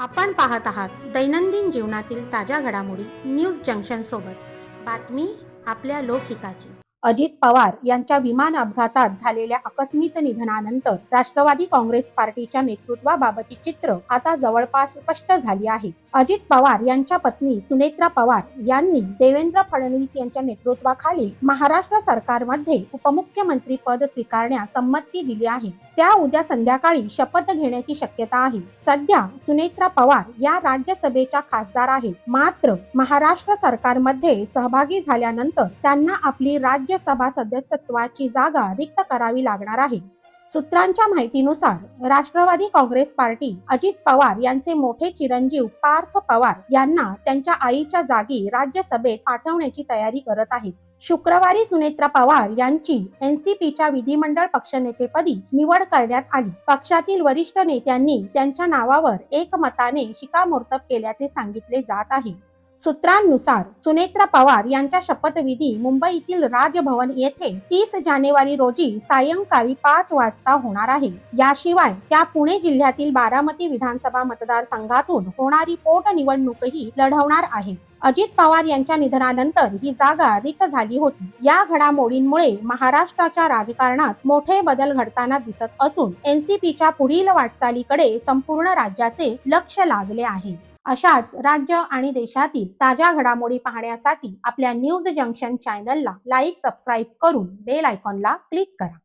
आपण पाहत आहात दैनंदिन जीवनातील ताज्या घडामोडी न्यूज जंक्शन सोबत बातमी आपल्या लोकहिताची. अजित पवार यांच्या विमान अपघातात झालेल्या अकस्मित निधनानंतर राष्ट्रवादी काँग्रेस पार्टीच्या नेतृत्वाबाबतची चित्र आता जवळपास स्पष्ट झाली आहेत. अजित पवार यांच्या पत्नी सुनेत्रा पवार यांनी देवेंद्र फडणवीस यांच्या नेतृत्वाखालील महाराष्ट्र सरकारमध्ये उपमुख्यमंत्री पद स्वीकारण्यास संमती दिली आहे. त्या उद्या संध्याकाळी शपथ घेण्याची शक्यता आहे. सध्या सुनेत्रा पवार या राज्यसभेच्या खासदार आहेत. मात्र महाराष्ट्र सरकारमध्ये सहभागी झाल्यानंतर त्यांना आपली राज्य राज्यसभा सदस्यत्वाची जागा रिक्त करावी लागणार आहे. सूत्रांच्या माहितीनुसार राष्ट्रवादी काँग्रेस पार्टी अजित पवार यांचे मोठे चिरंजीव पार्थ पवार यांना त्यांच्या आईच्या जागी राज्यसभेत पाठवण्याची तयारी करत आहेत. शुक्रवारी सुनेत्रा पवार यांची एनसीपीच्या विधिमंडळ पक्षनेतेपदी निवड करण्यात आली. पक्षातील वरिष्ठ नेत्यांनी त्यांच्या नावावर एकमताने शिक्कामोर्तब केल्याचे सांगितले जात आहे. सूत्रांनुसार सुनेत्रा पवार यांच्या शपथविधी मुंबईतील राजभवन येथे तीस जानेवारी रोजी सायंकाळी पाच वाजता होणार आहे. याशिवाय त्या पुणे जिल्ह्यातील बारामती विधानसभा मतदारसंघातून होणारी पोटनिवडणूकही लढवणार आहेत अजित पवार यांच्या निधनानंतर ही जागा रिक्त झाली होती. या घडामोडींमुळे महाराष्ट्राच्या राजकारणात मोठे बदल घडताना दिसत असून एनसीपीच्या पुढील वाटचालीकडे संपूर्ण राज्याचे लक्ष लागले आहे. अशाच राज्य आणि देशातील ताज्या घडामोडी पाहण्यासाठी आपल्या न्यूज जंक्शन चॅनलला लाईक सबस्क्राईब करून बेल आयकॉनला क्लिक करा.